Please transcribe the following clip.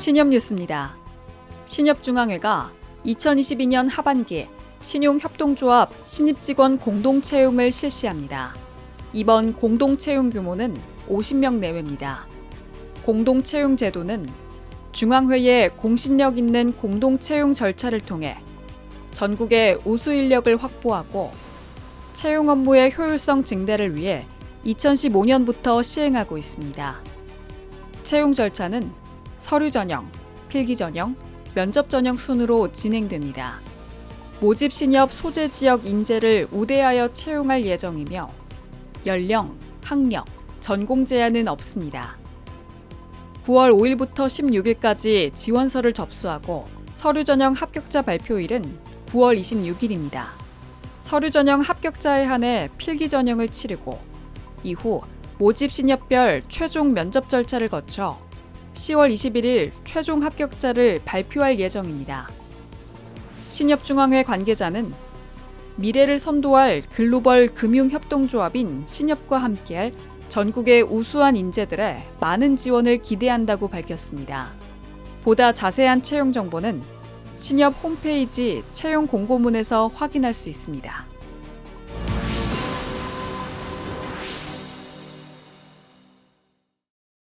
신협 뉴스입니다. 신협중앙회가 2022년 하반기 신용협동조합 신입직원 공동채용을 실시합니다. 이번 공동채용 규모는 50명 내외입니다. 공동채용 제도는 중앙회의 공신력 있는 공동채용 절차를 통해 전국의 우수 인력을 확보하고 채용 업무의 효율성 증대를 위해 2015년부터 시행하고 있습니다. 채용 절차는 서류 전형, 필기 전형, 면접 전형 순으로 진행됩니다. 모집 신협 소재 지역 인재를 우대하여 채용할 예정이며 연령, 학력, 전공 제한은 없습니다. 9월 5일부터 16일까지 지원서를 접수하고 서류 전형 합격자 발표일은 9월 26일입니다. 서류 전형 합격자에 한해 필기 전형을 치르고 이후 모집 신협별 최종 면접 절차를 거쳐 10월 21일 최종 합격자를 발표할 예정입니다. 신협중앙회 관계자는 미래를 선도할 글로벌 금융협동조합인 신협과 함께할 전국의 우수한 인재들의 많은 지원을 기대한다고 밝혔습니다. 보다 자세한 채용 정보는 신협 홈페이지 채용 공고문에서 확인할 수 있습니다.